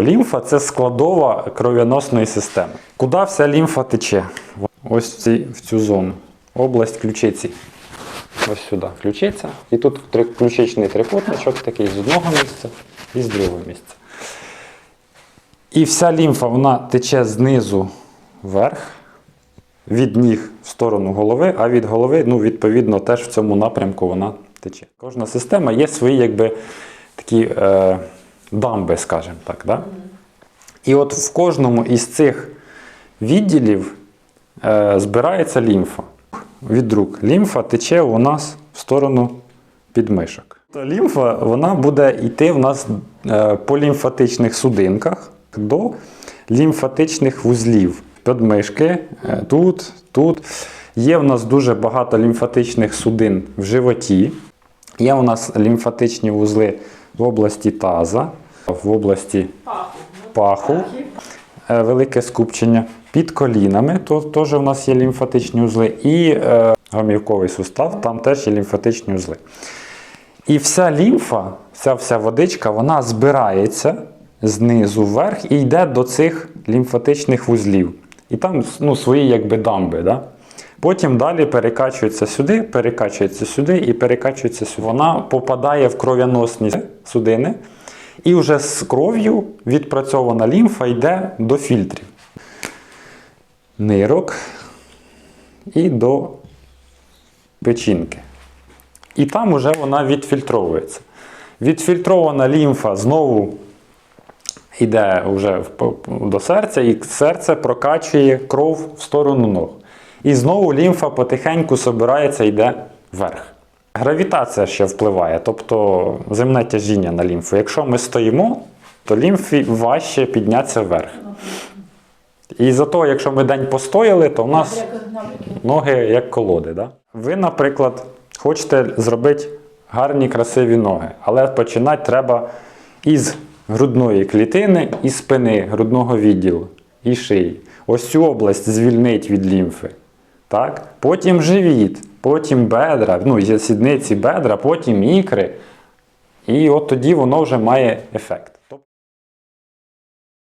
Лімфа це складова кров'яносної системи. Куди вся лімфа тече? Ось в, ці, в цю зону. Область ключиці. Ось сюди ключиця. І тут ключичний трикутничок такий з одного місця і з другого місця. І вся лімфа вона тече знизу вверх, від ніг в сторону голови, а від голови, ну, відповідно, теж в цьому напрямку вона тече. Кожна система є свої якби, такі е, дамби, скажімо так. Да? І от в кожному із цих відділів е, збирається лімфа від рук. Лімфа тече у нас в сторону підмишок. То лімфа вона буде йти в нас е, по лімфатичних судинках до лімфатичних вузлів. Підмишки е, тут, тут. Є в нас дуже багато лімфатичних судин в животі. Є у нас лімфатичні вузли в області таза, в області паху, е, велике скупчення. Під колінами то, теж у нас є лімфатичні вузли. І е, гомівковий сустав, там теж є лімфатичні вузли. І вся лімфа, вся вся водичка, вона збирається знизу вверх і йде до цих лімфатичних вузлів. І там ну, свої якби дамби. Да? Потім далі перекачується сюди, перекачується сюди і перекачується сюди. Вона попадає в кров'яносні судини, і вже з кров'ю відпрацьована лімфа йде до фільтрів. Нирок і до печінки. І там уже вона відфільтровується. Відфільтрована лімфа знову йде вже до серця, і серце прокачує кров в сторону ног. І знову лімфа потихеньку собирається, йде вверх. Гравітація ще впливає, тобто земне тяжіння на лімфу. Якщо ми стоїмо, то лімфі важче піднятися вверх. І за того, якщо ми день постояли, то в нас ноги як колоди. Да? Ви, наприклад, хочете зробити гарні, красиві ноги, але починати треба із грудної клітини, і спини, грудного відділу, і шиї. Ось цю область звільнить від лімфи. Так? Потім живіт, потім бедра, ну, сідниці бедра, потім ікри. І от тоді воно вже має ефект.